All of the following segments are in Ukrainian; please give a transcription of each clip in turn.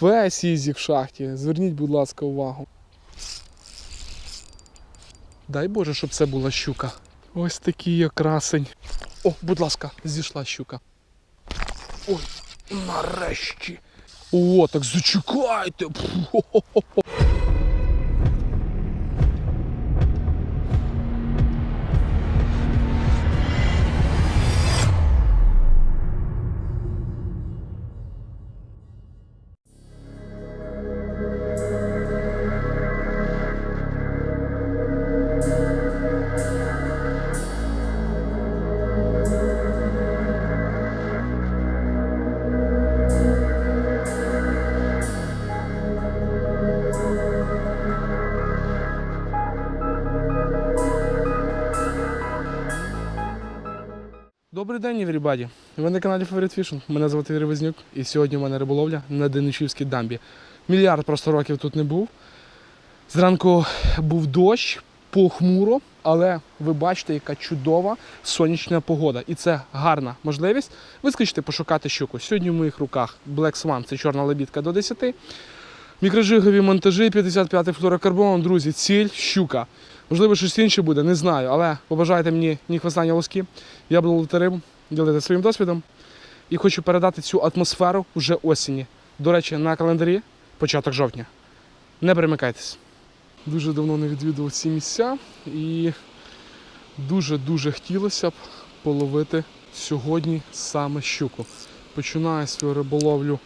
Весь ізік в шахті. Зверніть, будь ласка, увагу. Дай Боже, щоб це була щука. Ось такий я красень. О, будь ласка, зійшла щука. Ой, нарешті. О, так зачекайте. Фу-хо-хо-хо. Добрий день, everybody. Ви на каналі Favorite Fishing. Мене звати Ігор Вознюк і сьогодні у мене риболовля на Деничівській дамбі. Мільярд просто років тут не був. Зранку був дощ, похмуро, але ви бачите, яка чудова сонячна погода. І це гарна можливість вискочити пошукати щуку. Сьогодні в моїх руках Black Swan, це чорна лебідка до 10. Мікрожигові монтажі 55-й флорокарбон. Друзі, ціль щука. Можливо, щось інше буде, не знаю, але побажайте мені ні хвоста, ні лоски. Я буду ловити рибу, ділити своїм досвідом і хочу передати цю атмосферу вже осені. До речі, на календарі початок жовтня. Не перемикайтесь. Дуже давно не відвідував ці місця і дуже-дуже хотілося б половити сьогодні саме щуку. Починаю свою риболовлю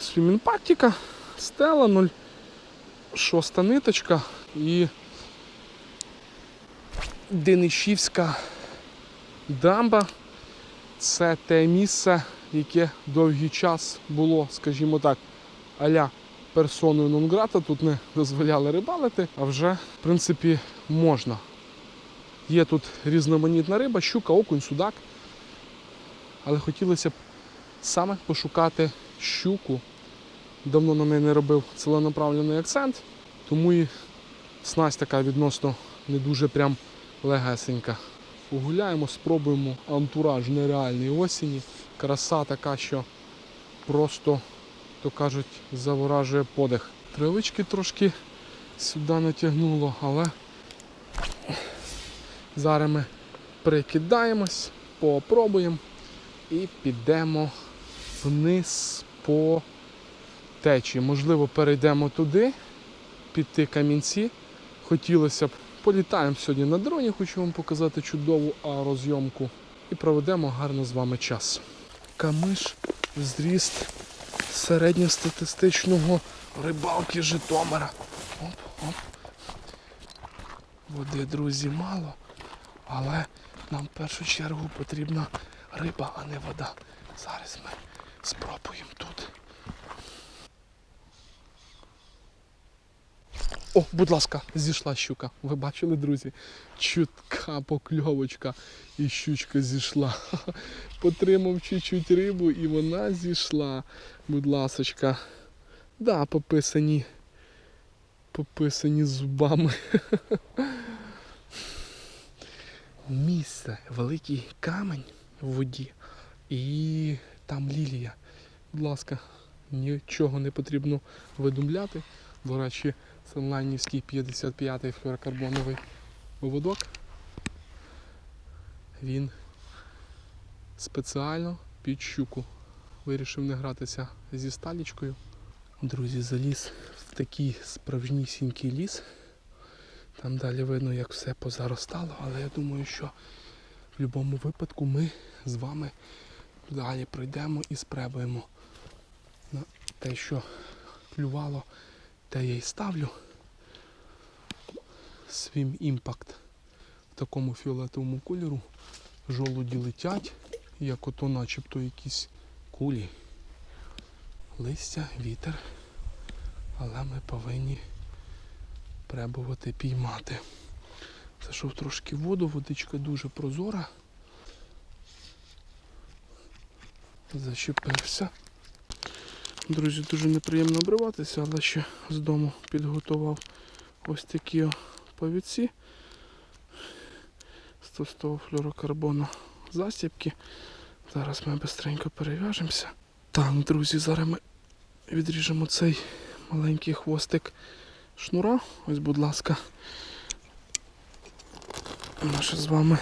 з фімінпактіка, стела 0,6 ниточка і Денишівська дамба це те місце, яке довгий час було, скажімо так, аля персоною нон-грата. Тут не дозволяли рибалити, а вже, в принципі, можна. Є тут різноманітна риба, щука, окунь, судак. Але хотілося б саме пошукати щуку. Давно на неї не робив ціленаправлений акцент, тому і снасть така відносно не дуже прям легесенька. Погуляємо, спробуємо антураж нереальний осені. Краса така, що просто, то кажуть, заворажує подих. Тривички трошки сюди натягнуло, але зараз ми прикидаємось, попробуємо і підемо вниз по течії. Можливо, перейдемо туди, під ті камінці. Хотілося б Політаємо сьогодні на дроні, хочу вам показати чудову аерозйомку і проведемо гарно з вами час. Камиш зріст середньостатистичного рибалки Житомира. Оп, оп. Води, друзі, мало, але нам в першу чергу потрібна риба, а не вода. Зараз ми спробуємо тут. О, будь ласка, зійшла щука. Ви бачили, друзі? Чутка покльовочка і щучка зійшла. Потримав чуть-чуть рибу і вона зійшла. Будь ласочка. Да, пописані. Пописані зубами. Місце, великий камень в воді. І там лілія. Будь ласка, нічого не потрібно видумляти. До речі, це ланівський 55-й флюорокарбоновий поводок. Він спеціально під щуку. Вирішив не гратися зі сталічкою. Друзі, заліз в такий справжнісінький ліс. Там далі видно, як все позаростало, але я думаю, що в будь-якому випадку ми з вами далі пройдемо і спребуємо на те, що клювало те я й ставлю свій імпакт в такому фіолетовому кольору. Жолуді летять, як ото начебто якісь кулі. Листя, вітер. Але ми повинні пробувати піймати. Зайшов трошки воду, водичка дуже прозора. Зачепився. Друзі, дуже неприємно обриватися, але ще з дому підготував ось такі повідці з товстого флюорокарбону засібки. Зараз ми бистренько перев'яжемося. Так, друзі, зараз ми відріжемо цей маленький хвостик шнура. Ось, будь ласка. Наша з вами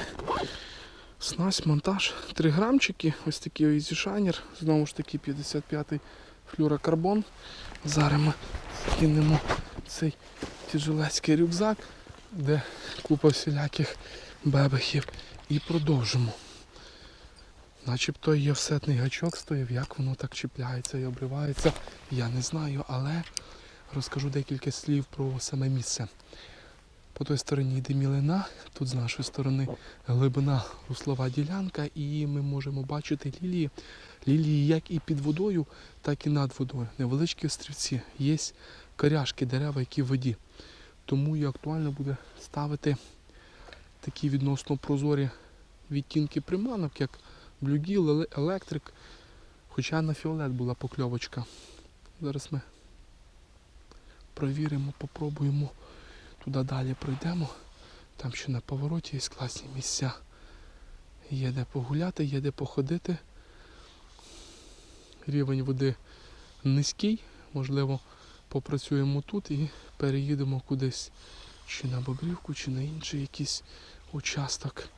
снасть, монтаж. 3 грамчики. Ось такий Easy Shiner. Знову ж таки 55-й флюрокарбон. Зараз ми кинемо цей тяжелецький рюкзак, де купа всіляких бебехів. І продовжимо. Начебто є всетний гачок стояв, як воно так чіпляється і обривається, я не знаю, але розкажу декілька слів про саме місце. По той стороні йде мілина, тут з нашої сторони глибина руслова ділянка, і ми можемо бачити лілії. Лілії як і під водою, так і над водою. Невеличкі острівці, є коряшки, дерева, які в воді. Тому і актуально буде ставити такі відносно прозорі відтінки приманок, як блюгіл, електрик. Хоча на фіолет була покльовочка. Зараз ми провіримо, попробуємо туди далі пройдемо. Там ще на повороті є класні місця. Є де погуляти, є де походити. Рівень води низький, можливо, попрацюємо тут і переїдемо кудись чи на Бобрівку, чи на інший якийсь участок.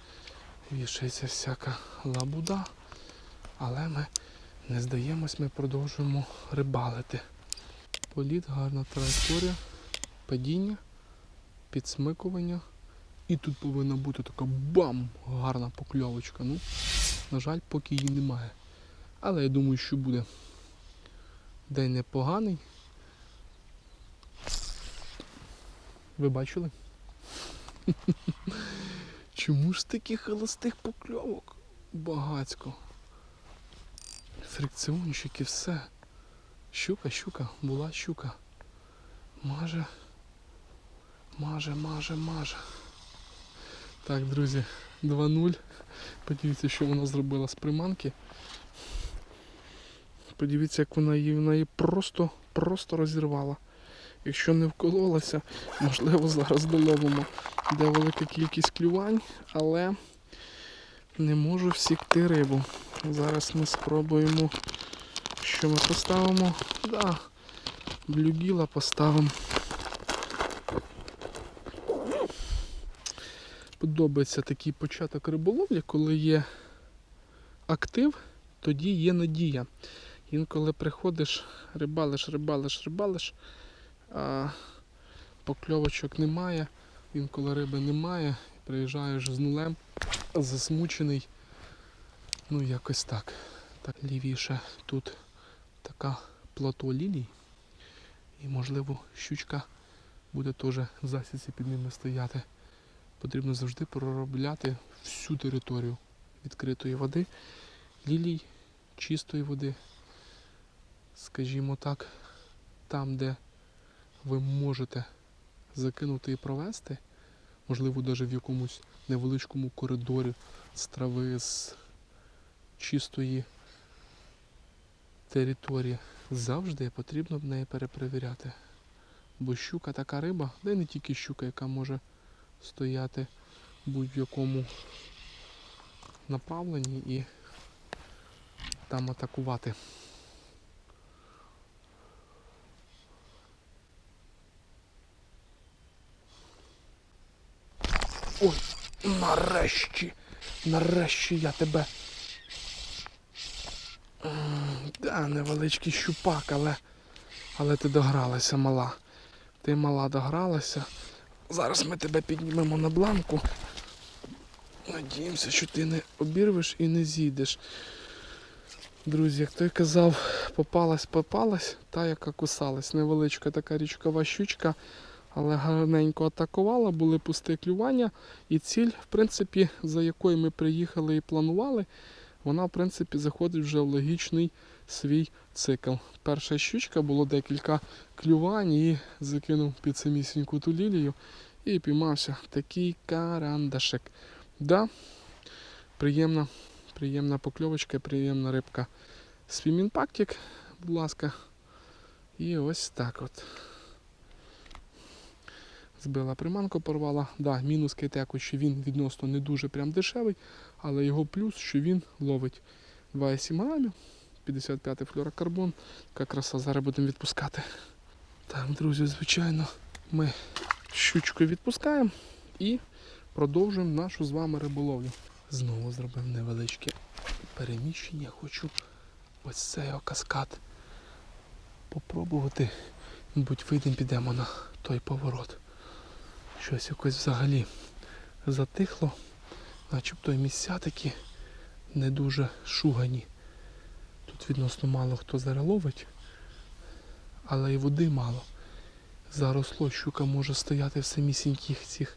Вішається всяка лабуда, але ми не здаємось, ми продовжуємо рибалити. Політ, гарна траєкторія, падіння, підсмикування. І тут повинна бути така бам! Гарна покльовочка. Ну, на жаль, поки її немає. Але я думаю, що буде. День непоганий. Ви бачили? Чому ж таких холостих покльовок? Багацько. Фрикціончики, все. Щука, щука, була щука. Маже. Маже, маже, маже. Так, друзі, 2-0. Подивіться, що вона зробила з приманки. Подивіться, як вона її, вона її просто, просто розірвала. Якщо не вкололася, можливо, зараз доловимо. Де велика кількість клювань, але не можу всікти рибу. Зараз ми спробуємо, що ми поставимо. Да, блюгіла поставимо. Подобається такий початок риболовлі, коли є актив, тоді є надія. Інколи приходиш, рибалиш, рибалиш, рибалиш, а покльовочок немає, інколи риби немає, приїжджаєш з нулем, засмучений. Ну якось так. Так лівіше тут така плато лілій. І можливо щучка буде теж в засідці під ними стояти. Потрібно завжди проробляти всю територію відкритої води, лілій, чистої води. Скажімо так, там, де ви можете закинути і провести, можливо, навіть в якомусь невеличкому коридорі з трави, з чистої території, завжди потрібно в неї перепровіряти. Бо щука така риба, де не тільки щука, яка може стояти будь-якому направленні і там атакувати. Ой, нарешті, нарешті я тебе. Да, невеличкий щупак, але, але ти догралася, мала. Ти мала догралася. Зараз ми тебе піднімемо на бланку. Надіємося, що ти не обірвеш і не зійдеш. Друзі, як той казав, попалась, попалась, та яка кусалась. Невеличка така річкова щучка, але гарненько атакувала, були пусті клювання. І ціль, в принципі, за якою ми приїхали і планували, вона, в принципі, заходить вже в логічний свій цикл. Перша щучка було декілька клювань і закинув під самісіньку ту лілію і піймався такий карандашик. Да, приємна, приємна покльовочка, приємна рибка. Свімінпактик, будь ласка. І ось так от. Збила приманку, порвала. Да, мінус кейтеку, що він відносно не дуже прям дешевий, але його плюс, що він ловить 2,7 грамів. 55 флюрокарбон. Яка краса, зараз будемо відпускати. Так, друзі, звичайно, ми щучку відпускаємо і продовжуємо нашу з вами риболовлю. Знову зробив невеличке переміщення. Хочу ось цей каскад попробувати. Мабуть, вийдемо, підемо на той поворот. Щось якось взагалі затихло, начебто і місця такі не дуже шугані. Тут відносно мало хто зараз ловить, але і води мало. Заросло щука може стояти в самісіньких цих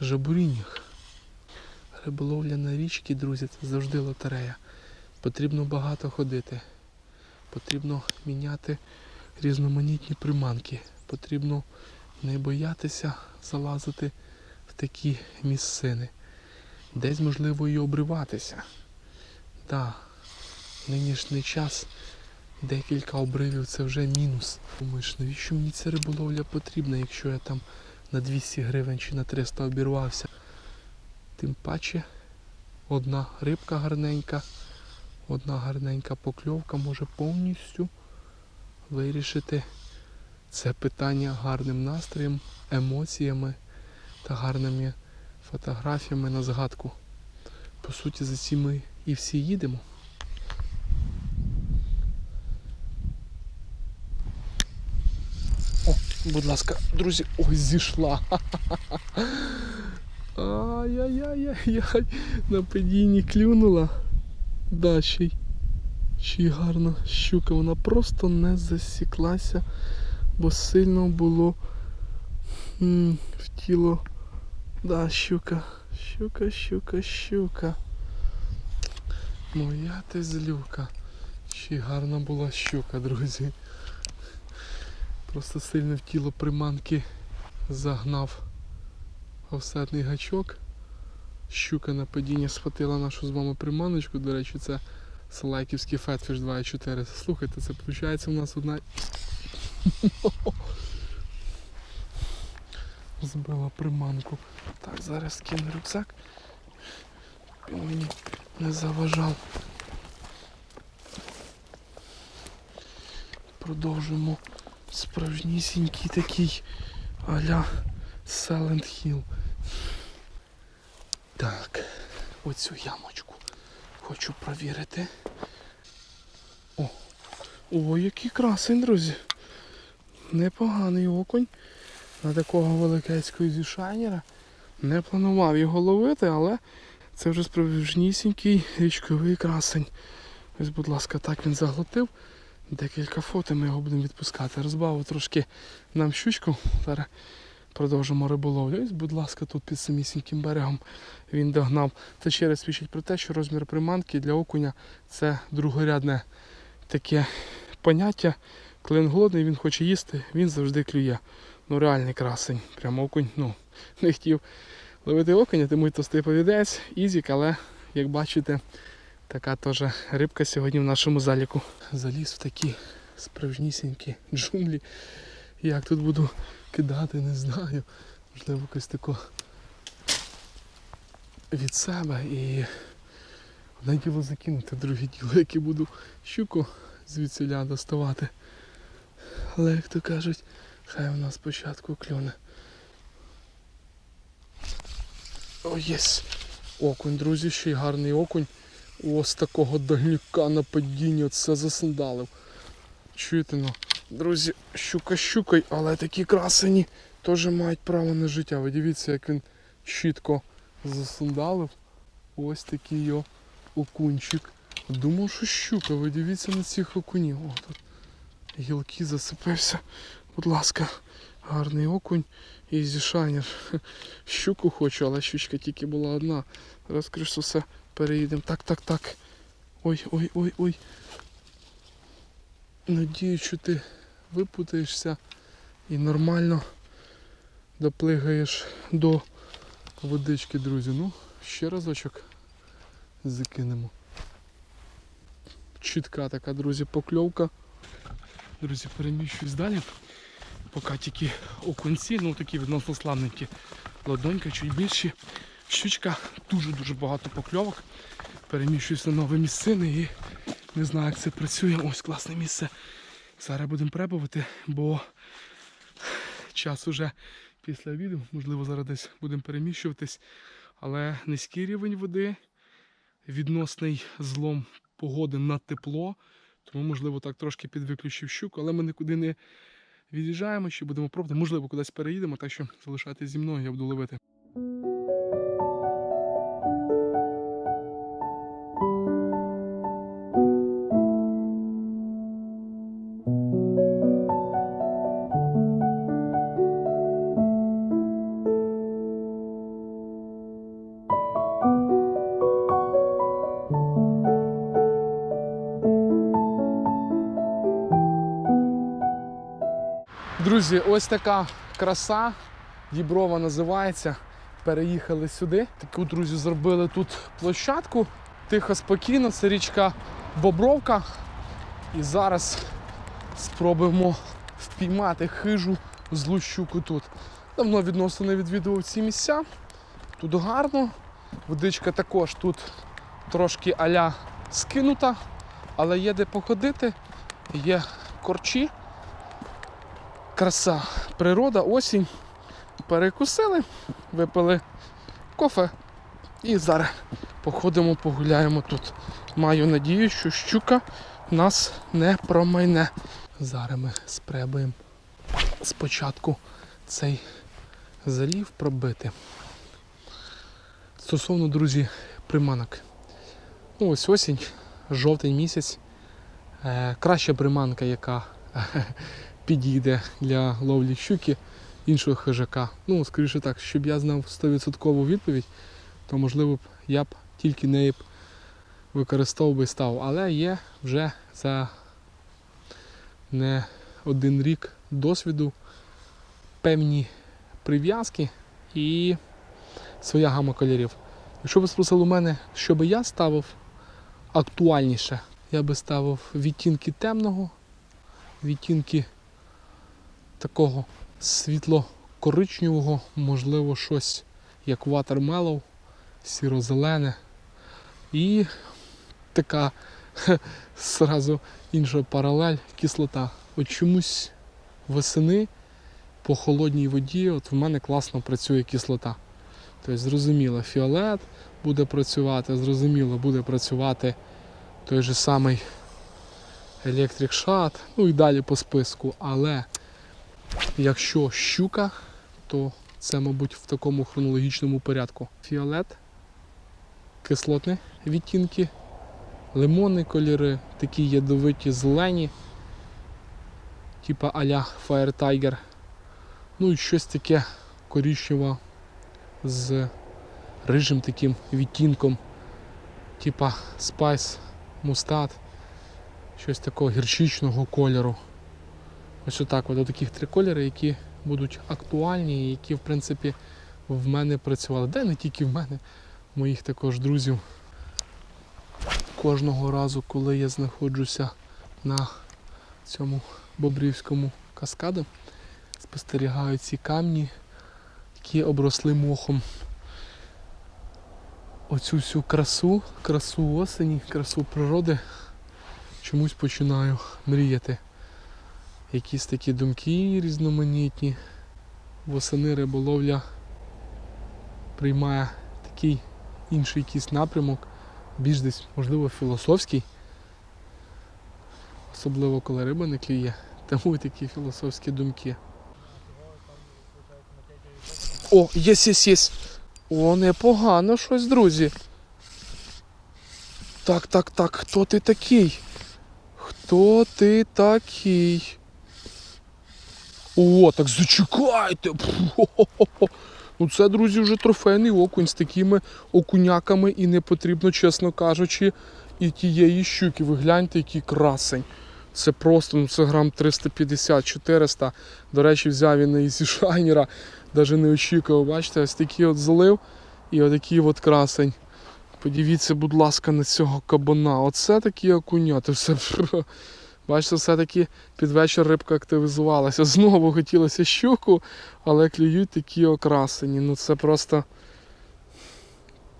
жабуріннях. Риболовля на річці, друзі, це завжди лотерея. Потрібно багато ходити. Потрібно міняти різноманітні приманки. Потрібно не боятися залазити в такі місцини. Десь можливо і обриватися. Да, нинішній час декілька обривів це вже мінус. Думаєш, навіщо мені ця риболовля потрібна, якщо я там на 200 гривень чи на 300 обірвався? Тим паче одна рибка гарненька, одна гарненька покльовка може повністю вирішити це питання гарним настроєм, емоціями та гарними фотографіями на згадку. По суті, за ці ми і всі їдемо. О, будь ласка, друзі, ой, зійшла. Ай-яй-яй-яй-яй. На падінні клюнула. Да, ще гарна щука. Вона просто не засіклася, бо сильно було в тіло. Да, щука. Щука, щука, щука. Моя ти злюка. Ще гарна була щука, друзі. Просто сильно в тіло приманки загнав офсетний гачок. Щука на падіння схватила нашу з вами приманочку. До речі, це Салайківський Фетфіш 2.4. Слухайте, це виходить у нас одна. Збила приманку. Так, зараз скину рюкзак. Він мені не заважав. Продовжуємо справжнісінький такий а-ля Silent Hill. Так, оцю ямочку хочу провірити. О, о, який красень, друзі. Непоганий окунь на такого великецького зішайнера. Не планував його ловити, але це вже справжнісінький річковий красень. Ось, будь ласка, так він заглотив. Декілька фото ми його будемо відпускати. Розбавив трошки нам щучку. Зараз продовжимо риболовлю. Ось, будь ласка, тут під самісіньким берегом він догнав. Це ще раз свідчить про те, що розмір приманки для окуня це другорядне таке поняття. Коли він голодний, він хоче їсти, він завжди клює. Ну реальний красень. Прямо окунь, ну, не хотів ловити окуня, тому й товстий повідець, ізік, але як бачите, така теж рибка сьогодні в нашому заліку. Заліз в такі справжнісінькі джунглі. Як тут буду кидати, не знаю. Можливо, якось тако від себе і одне діло закинути, друге діло, яке буду щуку звідсіля доставати. Але як то кажуть, хай вона спочатку клюне. О, єс! Окунь, друзі, ще й гарний окунь. Ось такого дальніка на падіння це засандалив. Чуєте ну? Друзі, щука щукай, але такі красені теж мають право на життя. Ви дивіться, як він чітко засандалив. Ось такий його окунчик. Думав, що щука, ви дивіться на цих окунів. О, тут гілки засипався. Будь ласка, гарний окунь і зішайнер. Щуку хочу, але щучка тільки була одна. Зараз все переїдемо. Так, так, так. Ой, ой, ой, ой. Надію, що ти випутаєшся і нормально доплигаєш до водички, друзі. Ну, ще разочок закинемо. Чітка така, друзі, покльовка. Друзі, переміщуюсь далі. Поки тільки окунці, ну такі відносно славненькі. Ладонька чуть більші. Щучка, дуже-дуже багато покльовок. Переміщуюсь на нові місцини і Не знаю, як це працює. Ось класне місце. Зараз будемо пребувати, бо час уже після обіду. Можливо, зараз десь будемо переміщуватись. Але низький рівень води, відносний злом погоди на тепло. Тому, можливо, так трошки підвиключив щуку, але ми нікуди не від'їжджаємо, ще будемо пробувати. Можливо, кудись переїдемо, так що залишайтеся зі мною, я буду ловити. Друзі, ось така краса. Діброва називається. Переїхали сюди. Таку, друзі, зробили тут площадку. Тихо, спокійно. Це річка Бобровка. І зараз спробуємо впіймати хижу злу щуку тут. Давно відносно не відвідував ці місця. Тут гарно. Водичка також тут трошки аля скинута, але є де походити, є корчі краса, природа, осінь. Перекусили, випили кофе і зараз походимо, погуляємо тут. Маю надію, що щука нас не промайне. Зараз ми спробуємо спочатку цей залів пробити. Стосовно, друзі, приманок. Ну, ось осінь, жовтий місяць. Е, краща приманка, яка підійде для ловлі щуки іншого хижака. Ну, скоріше так, щоб я знав 100% відповідь, то можливо б я б тільки неї б використовував і став. Але є вже за не один рік досвіду певні прив'язки і своя гама кольорів. Якщо ви спросили у мене, що би я ставив актуальніше, я би ставив відтінки темного, відтінки такого світло-коричневого, можливо, щось як Watermellow, сіро-зелене. І така зразу інша паралель кислота. От чомусь восени по холодній воді от в мене класно працює кислота. Тобто, зрозуміло, фіолет буде працювати, зрозуміло, буде працювати той же самий Electric Shot, ну і далі по списку. Але Якщо щука, то це, мабуть, в такому хронологічному порядку. Фіолет, кислотні відтінки, лимонні кольори, такі ядовиті зелені, типа а-ля Fire Tiger. Ну і щось таке коричневе з рижим таким відтінком, типа Spice Mustard, щось такого гірчичного кольору. Ось отак, от таких три кольори, які будуть актуальні, які в принципі в мене працювали. Де не тільки в мене, моїх також друзів. Кожного разу, коли я знаходжуся на цьому бобрівському каскаду, спостерігаю ці камні, які обросли мохом. Оцю всю красу, красу осені, красу природи чомусь починаю мріяти якісь такі думки різноманітні. Восени риболовля приймає такий інший якийсь напрямок, більш десь, можливо, філософський. Особливо коли риба не клює, тому і такі філософські думки. О, єс, єс, єс. О, непогано щось, друзі. Так, так, так, хто ти такий? Хто ти такий? О, так зачекайте. Ну це, друзі, вже трофейний окунь з такими окуняками і не потрібно, чесно кажучи, і тієї щуки. Ви гляньте, який красень. Це просто, ну це грам 350-400. До речі, взяв він із шайнера, навіть не очікував. Бачите, ось такий от залив і отакий от красень. Подивіться, будь ласка, на цього кабана. Оце такі окуняти. Все. Бачите, все-таки під вечір рибка активізувалася. Знову хотілося щуку, але клюють такі окрасені. Ну це просто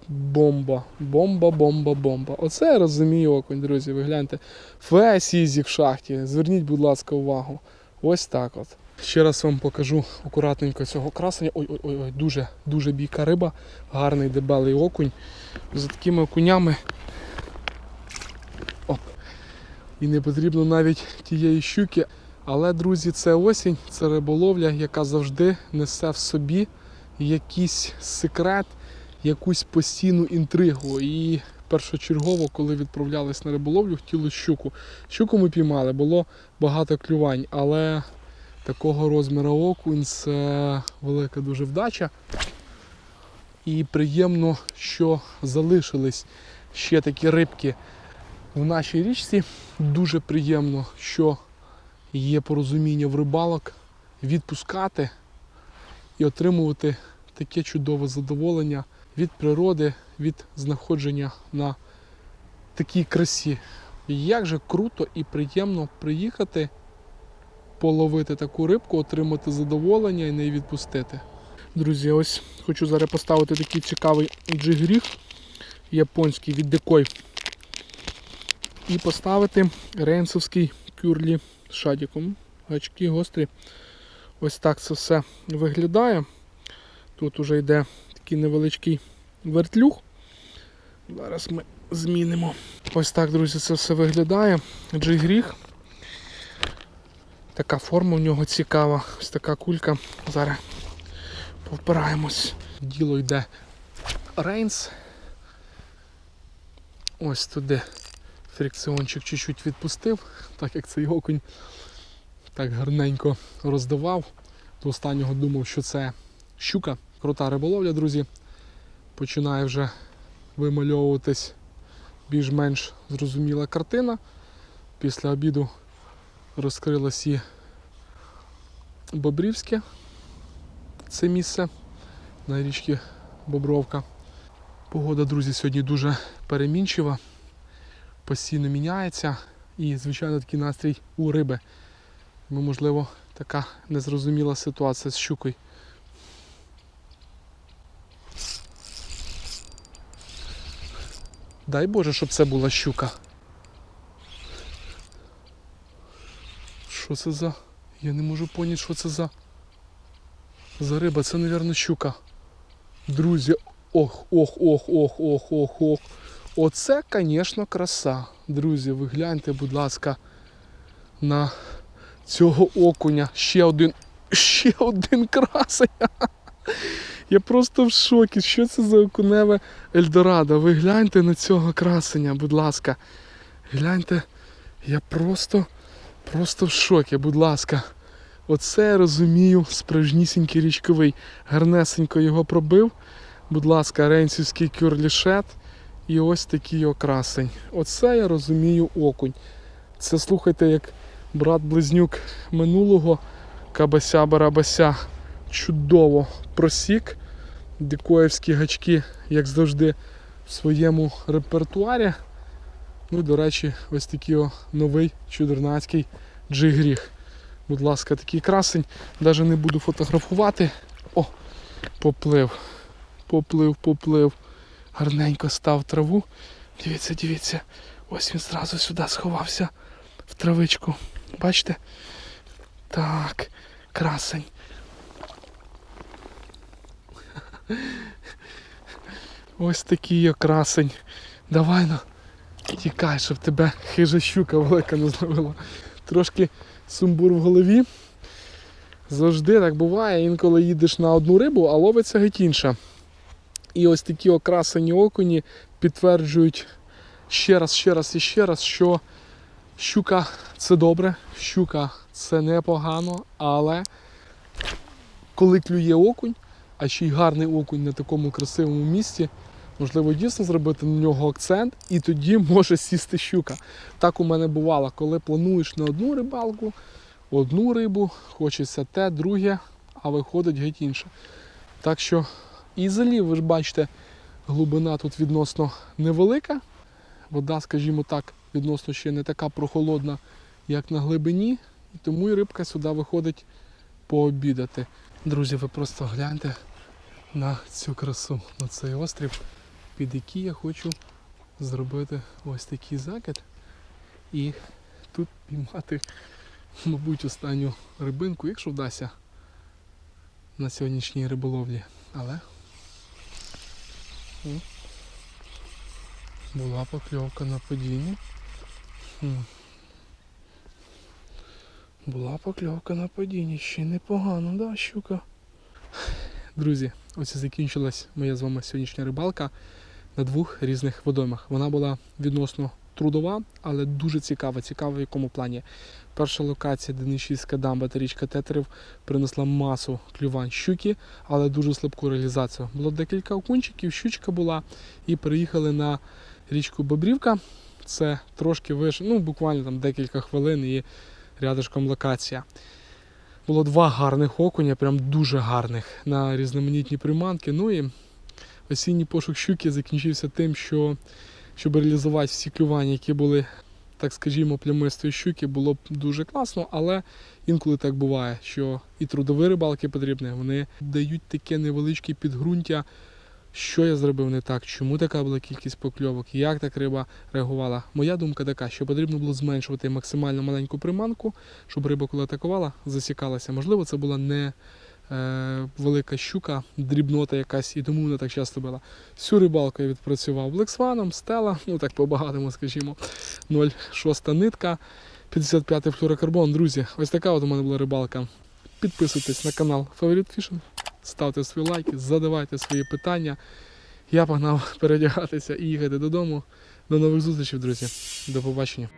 бомба. Бомба, бомба, бомба. Оце я розумію окунь, друзі. Ви гляньте. Весь ізі в шахті. Зверніть, будь ласка, увагу. Ось так от. Ще раз вам покажу акуратненько цього красення. Ой, ой, ой, ой, дуже, дуже бійка риба, гарний дебелий окунь. За такими окунями. І не потрібно навіть тієї щуки. Але, друзі, це осінь, це риболовля, яка завжди несе в собі якийсь секрет, якусь постійну інтригу. І першочергово, коли відправлялись на риболовлю, хотіли щуку. Щуку ми піймали, було багато клювань, але такого розміру окунь це велика дуже вдача. І приємно, що залишились ще такі рибки в нашій річці. Дуже приємно, що є порозуміння в рибалок відпускати і отримувати таке чудове задоволення від природи, від знаходження на такій красі. Як же круто і приємно приїхати, половити таку рибку, отримати задоволення і не відпустити. Друзі, ось хочу зараз поставити такий цікавий джигріг японський від Декой. І поставити рейнсовський кюрлі з шадіком. Гачки гострі. Ось так це все виглядає. Тут уже йде такий невеличкий вертлюг. Зараз ми змінимо. Ось так, друзі, це все виглядає. Джигріг. Така форма в нього цікава. Ось така кулька. Зараз повпираємось. Діло йде рейнс. Ось туди фрикціончик чуть-чуть відпустив, так як цей окунь так гарненько роздавав. До останнього думав, що це щука. Крута риболовля, друзі. Починає вже вимальовуватись більш-менш зрозуміла картина. Після обіду розкрилось і Бобрівське. Це місце на річці Бобровка. Погода, друзі, сьогодні дуже перемінчива, постійно міняється і, звичайно, такий настрій у риби. Ну, можливо, така незрозуміла ситуація з щукою. Дай Боже, щоб це була щука. Що це за? Я не можу поняти, що це за. За риба, це, мабуть, щука. Друзі, ох, ох, ох, ох, ох, ох, ох. Оце, звісно, краса. Друзі, ви гляньте, будь ласка, на цього окуня. Ще один. Ще один красень. Я просто в шокі. Що це за окуневе Ельдорадо? Ви гляньте на цього красення, будь ласка. Гляньте, я просто, просто в шокі, будь ласка. Оце я розумію, справжнісінький річковий. Гарнесенько його пробив. Будь ласка, ренцівський кюрлішет. І ось такий окрасень. Оце я розумію окунь. Це слухайте, як брат-близнюк минулого Кабася Барабася чудово просік. Дикоївські гачки, як завжди, в своєму репертуарі. Ну, до речі, ось такий о новий чудернацький джигріг. Будь ласка, такий красень. Навіть не буду фотографувати. О, поплив. Поплив, поплив. Гарненько став траву. Дивіться, дивіться. Ось він зразу сюди сховався в травичку. Бачите? Так, красень. Ось такий я красень. Давай ну, тікай, щоб тебе хижа щука велика не зловила. Трошки сумбур в голові. Завжди так буває, інколи їдеш на одну рибу, а ловиться геть інша. І ось такі окрасені окуні підтверджують ще раз, ще раз і ще раз, що щука це добре, щука це непогано, але коли клює окунь, а ще й гарний окунь на такому красивому місці, можливо, дійсно зробити на нього акцент, і тоді може сісти щука. Так у мене бувало, коли плануєш на одну рибалку, одну рибу, хочеться те, друге, а виходить геть інше. Так що і залів, ви ж бачите, глибина тут відносно невелика. Вода, скажімо так, відносно ще не така прохолодна, як на глибині. Тому і рибка сюди виходить пообідати. Друзі, ви просто гляньте на цю красу, на цей острів. під які я хочу зробити ось такий закид і тут піймати, мабуть, останню рибинку, якщо вдасться на сьогоднішній риболовлі. Але. Була покльовка на падінні. Була покльовка на падінні, ще непогано, да, щука. Друзі, ось і закінчилась моя з вами сьогоднішня рибалка на двох різних водоймах. Вона була відносно трудова, але дуже цікава. Цікава в якому плані. Перша локація Денишівська дамба та річка Тетерів принесла масу клювань щуки, але дуже слабку реалізацію. Було декілька окунчиків, щучка була, і переїхали на річку Бобрівка. Це трошки вище, ну буквально там декілька хвилин і рядышком локація. Було два гарних окуня, прям дуже гарних на різноманітні приманки. Ну і осінній пошук щуки закінчився тим, що щоб реалізувати всі клювання, які були, так скажімо, плямистої щуки, було б дуже класно, але інколи так буває, що і трудові рибалки потрібні, вони дають таке невеличке підґрунтя, що я зробив не так, чому така була кількість покльовок, як так риба реагувала. Моя думка така, що потрібно було зменшувати максимально маленьку приманку, щоб риба, коли атакувала, засікалася. Можливо, це була не велика щука, дрібнота якась, і тому вона так часто була. Всю рибалку я відпрацював Блексваном, стела, ну так по-багатому, скажімо, 0,6 нитка, 55-й флюрокарбон. Друзі, ось така от у мене була рибалка. Підписуйтесь на канал Favorite Fishing, ставте свої лайки, задавайте свої питання. Я погнав передягатися і їхати додому. До нових зустрічей, друзі. До побачення.